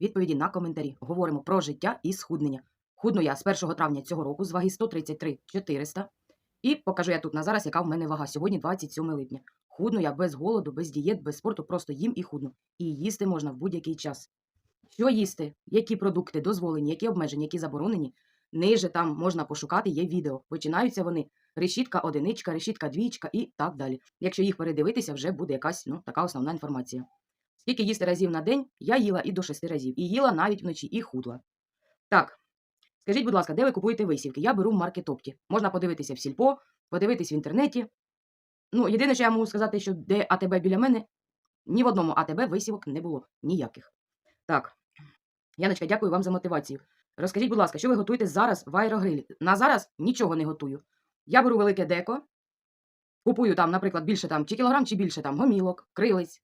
відповіді на коментарі. Говоримо про життя і схуднення. Худну я з 1 травня цього року з ваги 133 400. І покажу я тут на зараз, яка в мене вага. Сьогодні 27 липня. Худну я без голоду, без дієт, без спорту, просто їм і худну. І їсти можна в будь-який час. Що їсти, які продукти дозволені, які обмежені, які заборонені. Ниже там можна пошукати, є відео. Починаються вони решітка одиничка, решітка двічка і так далі. Якщо їх передивитися, вже буде якась ну, така основна інформація. Скільки їсти разів на день, я їла і до шести разів. І їла навіть вночі, і худла. Так, скажіть, будь ласка, де ви купуєте висівки? Я беру в маркетопті. Можна подивитися в сільпо, подивитись в інтернеті. Ну, єдине, що я можу сказати, що де АТБ біля мене, ні в одному АТБ висівок не було ніяких. Так, Яночка, дякую вам за мотивацію. Розкажіть, будь ласка, що ви готуєте зараз в аерогрилі? На зараз нічого не готую. Я беру велике деко, купую там, наприклад, більше там, чи кілограм, чи більше там гомілок, крилиць.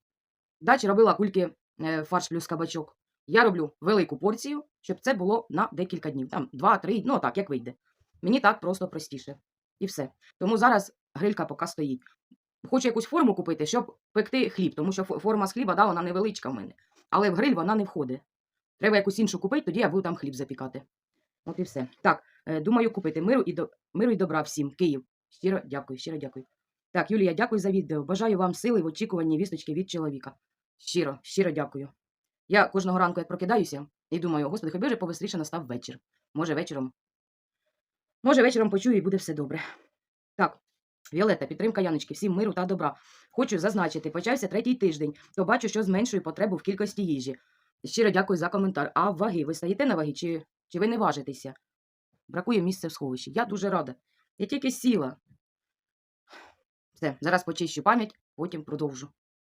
Дачі робила кульки е, фарш плюс кабачок. Я роблю велику порцію, щоб це було на декілька днів. Там два-три, ну так, як вийде. Мені так просто простіше. І все. Тому зараз грилька поки стоїть. Хочу якусь форму купити, щоб пекти хліб, тому що форма з хліба, да, вона невеличка в мене. Але в гриль вона не входить. Треба якусь іншу купити, тоді я буду там хліб запікати. От і все. Так, е, думаю, купити миру і, до... миру і добра всім. Київ. Щиро дякую, щиро дякую. Так, Юлія, дякую за відео. Бажаю вам сили в очікуванні вісточки від чоловіка. Щиро, щиро дякую. Я кожного ранку, як прокидаюся, і думаю, господи, би вже побистріше настав вечір. Може, вечором. Може, вечором почую і буде все добре. Так, Віолета, підтримка Яночки, всім миру та добра. Хочу зазначити, почався третій тиждень, то бачу, що зменшую потребу в кількості їжі. Щиро дякую за коментар. А ваги, ви стаєте на ваги, чи, чи ви не важитеся? Бракує місця в сховищі. Я дуже рада. Я тільки сіла. Все, зараз почищу пам'ять, потім продовжу.